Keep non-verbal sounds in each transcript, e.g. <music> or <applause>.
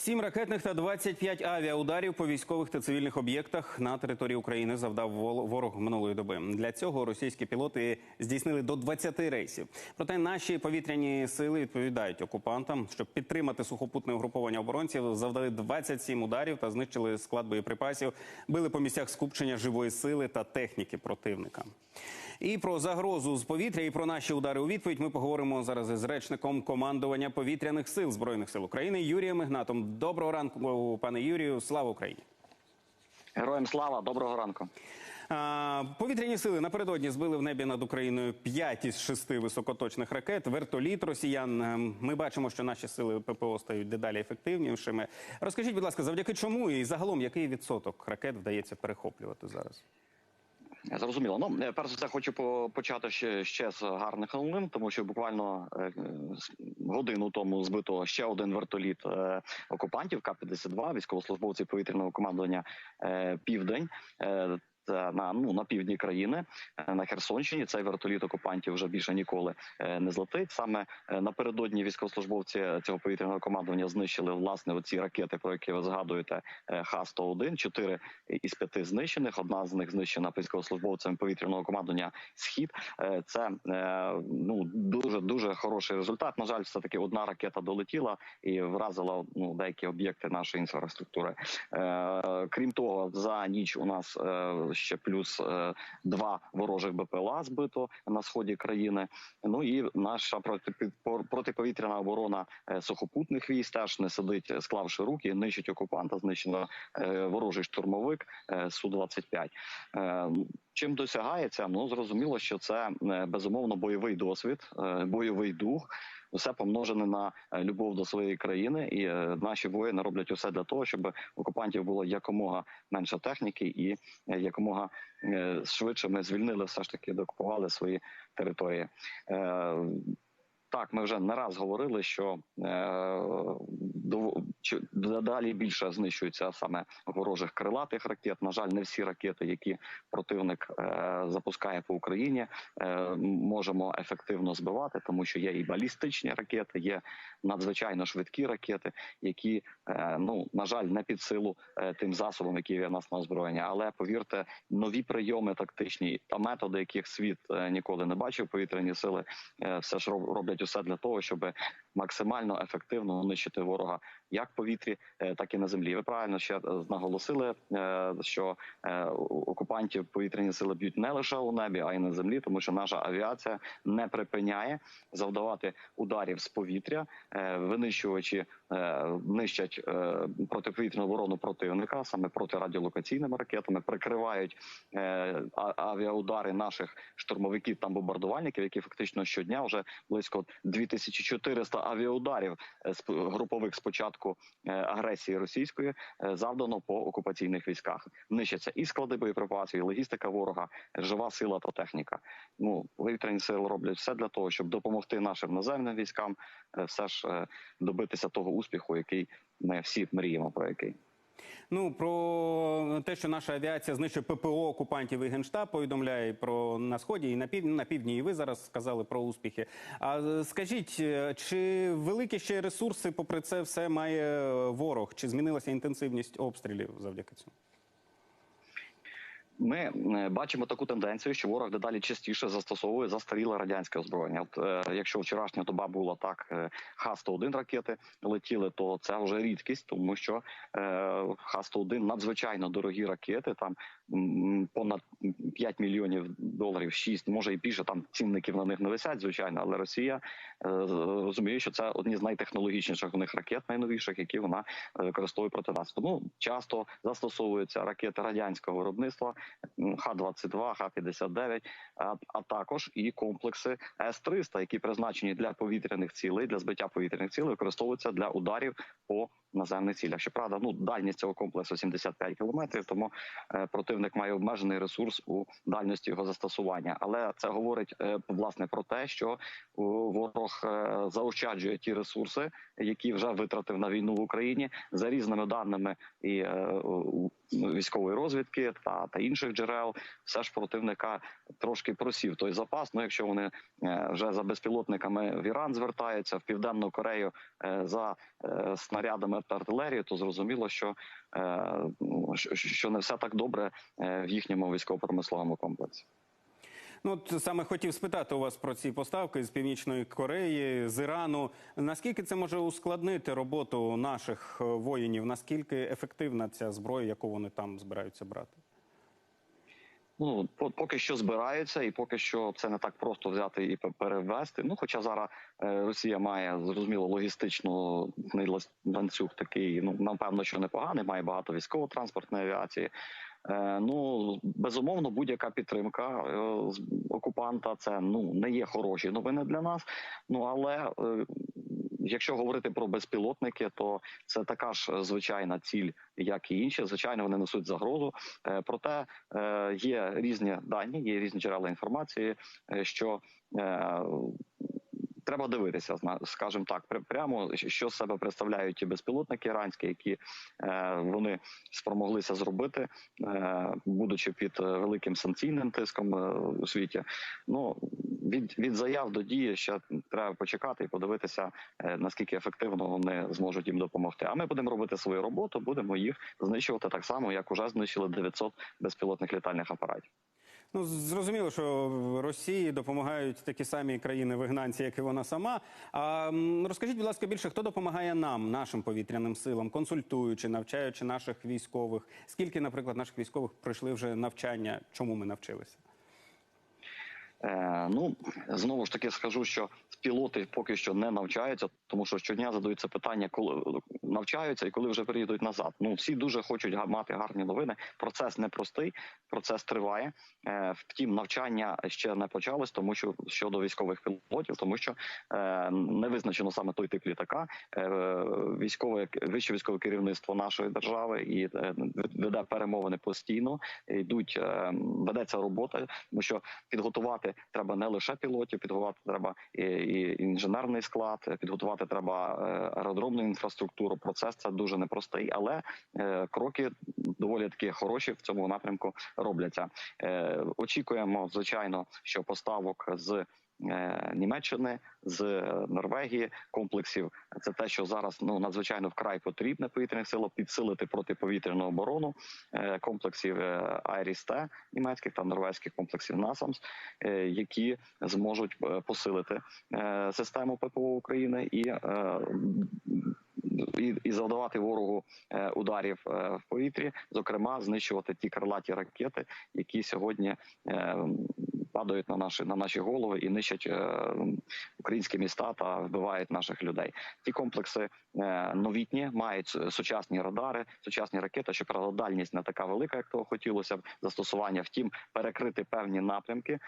Сім ракетних та 25 авіаударів по військових та цивільних об'єктах на території України завдав ворог минулої доби. Для цього російські пілоти здійснили до 20 рейсів. Проте наші повітряні сили відповідають окупантам, щоб підтримати сухопутне угруповання оборонців. Завдали 27 ударів та знищили склад боєприпасів, били по місцях скупчення живої сили та техніки противника. І про загрозу з повітря, і про наші удари у відповідь ми поговоримо зараз із речником командування повітряних сил збройних сил України Юрієм Ігнатом. Доброго ранку, пане Юрію. Слава Україні! Героям слава, доброго ранку. Повітряні сили напередодні збили в небі над Україною 5 із 6 високоточних ракет. Вертоліт росіян. Ем, Ми бачимо, що наші сили ППО стають дедалі ефективнішими. Розкажіть, будь ласка, завдяки чому і загалом який відсоток ракет вдається перехоплювати зараз? Зрозуміло. Ну е, перш за все хочу почати ще, ще з гарних новин, тому що буквально е, годину тому збито ще один вертоліт е, окупантів К-52, військовослужбовців повітряного командування Південь. Е, на ну на півдні країни е, на Херсонщині цей вертоліт окупантів вже більше ніколи е, не злетить. Саме напередодні військовослужбовці цього повітряного командування знищили власне оці ракети, про які ви згадуєте. е, Х-101, чотири із п'яти знищених. Одна з них знищена військовослужбовцями повітряного командування Схід. Це ну дуже дуже хороший результат. На жаль, все таки одна ракета долетіла і вразила ну деякі об'єкти нашої інфраструктури. Крім того, за ніч у нас ще плюс е, два ворожих БПЛА збито на сході країни. Ну і наша протиповітряна оборона е, сухопутних військ теж не сидить, склавши руки, нищить окупанта. Знищено е, ворожий штурмовик су 25 Чим досягається? Ну зрозуміло, що це безумовно бойовий досвід, бойовий дух. Все помножене на е, любов до своєї країни, і е, наші воїни роблять усе для того, щоб окупантів було якомога менше техніки, і е, якомога швидше ми звільнили, все ж таки докупували свої території. Так, ми вже не раз говорили, що е, чи- дедалі більше знищується саме ворожих крилатих ракет. На жаль, не всі ракети, які противник е, запускає по Україні, е, можемо ефективно збивати, тому що є і балістичні ракети, є надзвичайно швидкі ракети, які ну на жаль не під силу тим засобам, які є в нас на озброєння. Але повірте, нові прийоми тактичні та методи, яких світ ніколи не бачив, повітряні сили все ж роблять усе для того, щоб максимально ефективно нищити ворога як в повітрі, е, так і на землі. Ви правильно ще е, наголосили, е, що окупантів повітряні сили б'ють не лише у небі, а й на землі, тому що наша авіація не припиняє завдавати ударів з повітря, винищувачі нищать протиповітряну оборону противника саме протирадіолокаційними ракетами, прикривають авіаудари наших штурмовиків та бомбардувальників, які фактично щодня вже близько 2400 авіаударів групових спочатку е, агресії російської е, завдано по окупаційних військах. Нищаться і склади боєприпасів, і логістика ворога, жива сила та техніка. Ну повітряні сили роблять все для того, щоб допомогти нашим наземним військам, е, все ж добитися того успіху, який ми всі мріємо про який. Ну про те, що наша авіація знищує ППО окупантів і генштаб, повідомляє про на сході і на півдні, на півдні. І ви зараз сказали про успіхи. А е, скажіть, е, чи великі ще ресурси, попри це, все має е, ворог? Чи змінилася інтенсивність обстрілів завдяки цьому? Ми е, бачимо таку тенденцію, що ворог дедалі частіше застосовує застаріле радянське озброєння. От е, якщо вчорашня доба була так, е, Х-101 ракети летіли, то це вже рідкість, тому що е, Х-101 надзвичайно дорогі ракети. Там понад 5 мільйонів доларів, 6, може і більше. Там цінників на них не висять, звичайно, але Росія е, розуміє, що це одні з найтехнологічніших у них ракет, найновіших, які вона е, використовує проти нас. Тому часто застосовуються ракети радянського виробництва. Х-22, Х-59, а, а також і комплекси С-300, які призначені для повітряних цілей, для збиття повітряних цілей, використовуються для ударів по наземних цілях. Щоправда, ну дальність цього комплексу 75 кілометрів, тому е, противник має обмежений ресурс у дальності його застосування. Але це говорить е, власне про те, що о, ворог е, заощаджує ті ресурси, які вже витратив на війну в Україні за різними даними і е, у- військової розвідки та, та інших джерел. Все ж противника трошки просів той запас. Ну якщо вони е, вже за безпілотниками в Іран звертаються в південну Корею е, за е, снарядами артилерії, то зрозуміло, що, е, ну, що, що не все так добре е, в їхньому військово-промисловому комплексі. Ну, от саме хотів спитати у вас про ці поставки з Північної Кореї, з Ірану. Наскільки це може ускладнити роботу наших е, воїнів? Наскільки ефективна ця зброя, яку вони там збираються брати? Ну по- поки що збираються, і поки що це не так просто взяти і пе- перевести. Ну, хоча зараз е, Росія має зрозуміло логістично ланцюг такий. Ну напевно, що непоганий, має багато військово-транспортної авіації. Е, ну безумовно, будь-яка підтримка е, окупанта це ну не є хороші новини для нас. Ну але якщо говорити про безпілотники, то це така ж е, звичайна ціль, як і інші. Звичайно, вони несуть загрозу. Е, Проте е, є різні дані, є різні джерела інформації, що треба дивитися, скажімо так, пря- прямо що себе представляють ті безпілотники іранські, які е, вони спромоглися зробити, е, будучи під е, великим санкційним тиском у світі. Ну від, від заяв до дії ще треба почекати і подивитися, наскільки ефективно вони зможуть їм допомогти. А ми будемо робити свою роботу, будемо їх знищувати так само, як уже знищили 900 безпілотних літальних апаратів. Ну, зрозуміло, що Росії допомагають такі самі країни-вигнанці, як і вона сама. А розкажіть, будь ласка, більше, хто допомагає нам, нашим повітряним силам, консультуючи, навчаючи наших військових? Скільки, наприклад, наших військових пройшли вже навчання? Чому ми навчилися? Е, ну знову ж таки скажу, що пілоти поки що не навчаються, тому що щодня задаються питання, коли навчаються і коли вже приїдуть назад. Ну всі дуже хочуть мати гарні новини. Процес непростий, процес триває. Е, втім, навчання ще не почалось, тому що щодо військових пілотів, тому що е, не визначено саме той тип літака. Військове вище військове керівництво нашої держави і веде перемовини постійно. Йдуть ведеться робота, тому що підготувати треба не лише пілотів, підготувати треба і, і інженерний склад, підготувати треба е, аеродромну інфраструктуру. Процес це дуже непростий, але е, кроки доволі таки хороші в цьому напрямку робляться. Е, очікуємо, звичайно, що поставок з. Е, Німеччини з е, Норвегії комплексів. Це те, що зараз ну надзвичайно вкрай потрібне повітряних сил підсилити протиповітряну оборону е, комплексів е, Айріс-Т німецьких та норвезьких комплексів НАСАМС, які зможуть посилити систему ППО України і, і, і завдавати ворогу ударів в повітрі, зокрема знищувати ті крилаті ракети, які сьогодні падають на наші на наші голови і нищать е, українські міста та вбивають наших людей. Ті комплекси е, новітні мають сучасні радари, сучасні ракети. Щоправда, дальність не така велика, як того хотілося б. Застосування, втім, перекрити певні напрямки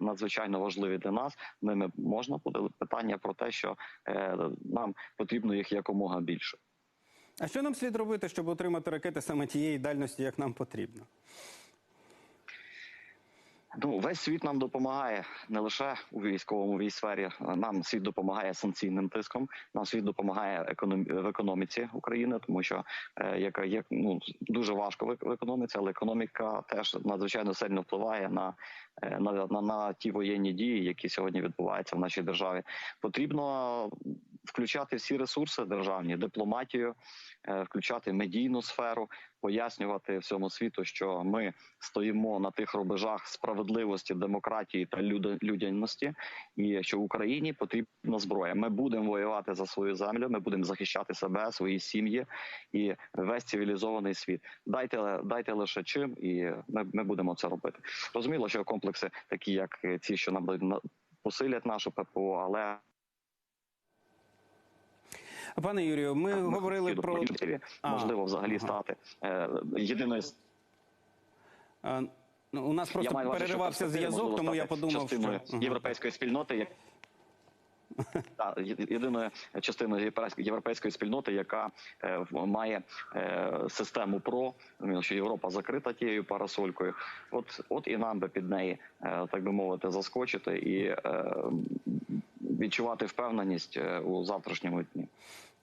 надзвичайно важливі для нас. Ними можна буде питання про те, що е, нам потрібно їх якомога більше. А що нам слід робити, щоб отримати ракети саме тієї дальності, як нам потрібно? Ну, весь світ нам допомагає не лише у військовому вій сфері. Нам світ допомагає санкційним тиском. Нам світ допомагає в економіці України, тому що е, яка є ну дуже важко в економіці, але економіка теж надзвичайно сильно впливає на, е, на, на, на ті воєнні дії, які сьогодні відбуваються в нашій державі. Потрібно включати всі ресурси державні, дипломатію, е, включати медійну сферу, пояснювати всьому світу, що ми стоїмо на тих рубежах справедливості, демократії та люд- людяності, і що Україні потрібна зброя. Ми будемо воювати за свою землю. Ми будемо захищати себе, свої сім'ї і весь цивілізований світ. Дайте дайте лише чим, і ми, ми будемо це робити. Розуміло, що комплекси, такі як ці, що нам посилять нашу ППО, але Пане Юрію, ми говорили про можливо взагалі ага. стати е, єдиною ну, у нас просто переривався зв'язок, тому я подумав, частиною що європейської спільноти, як <laughs> Так, є- єдиною частиною європейської- європейської спільноти, яка е, має е, систему ПРО, ну, що Європа закрита тією парасолькою. От, от і нам би під неї, е, так би мовити, заскочити і е, відчувати впевненість е, у завтрашньому дні.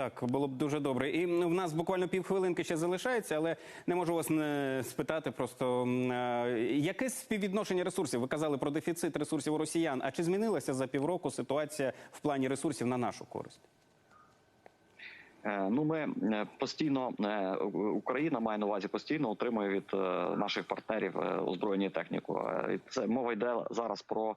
Так, було б дуже добре. І в нас буквально півхвилинки ще залишається, але не можу вас не спитати просто е, яке співвідношення ресурсів? Ви казали про дефіцит ресурсів у росіян. А чи змінилася за півроку ситуація в плані ресурсів на нашу користь? Е, Ну, ми е, постійно е, Україна має на увазі постійно отримує від наших партнерів озброєння техніку. Це мова йде зараз про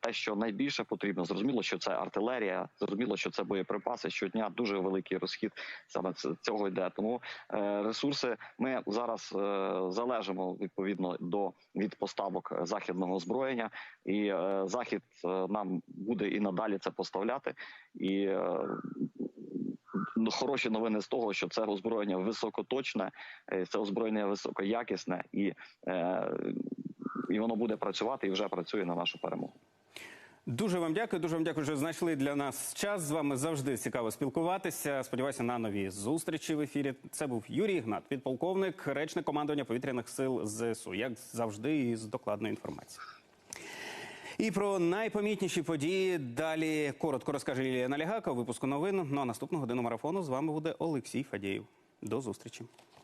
те, що найбільше потрібно. Зрозуміло, що це артилерія, зрозуміло, що це боєприпаси. Щодня дуже великий розхід саме цього йде. Тому ресурси ми зараз залежимо відповідно до від поставок західного озброєння, і захід нам буде і надалі це поставляти. І хороші новини з того, що це озброєння високоточне, е, це озброєння високоякісне, і, е, і воно буде працювати і вже працює на нашу перемогу. Дуже вам дякую. Дуже вам дякую, що знайшли для нас час. З вами завжди цікаво спілкуватися. Сподіваюся на нові зустрічі в ефірі. Це був Юрій Ігнат, підполковник, речник командування повітряних сил ЗСУ. Як завжди, із докладною інформацією. І про найпомітніші події далі коротко розкаже Лілія Налягака у випуску новин. Ну а наступну годину марафону з вами буде Олексій Фадєєв. До зустрічі.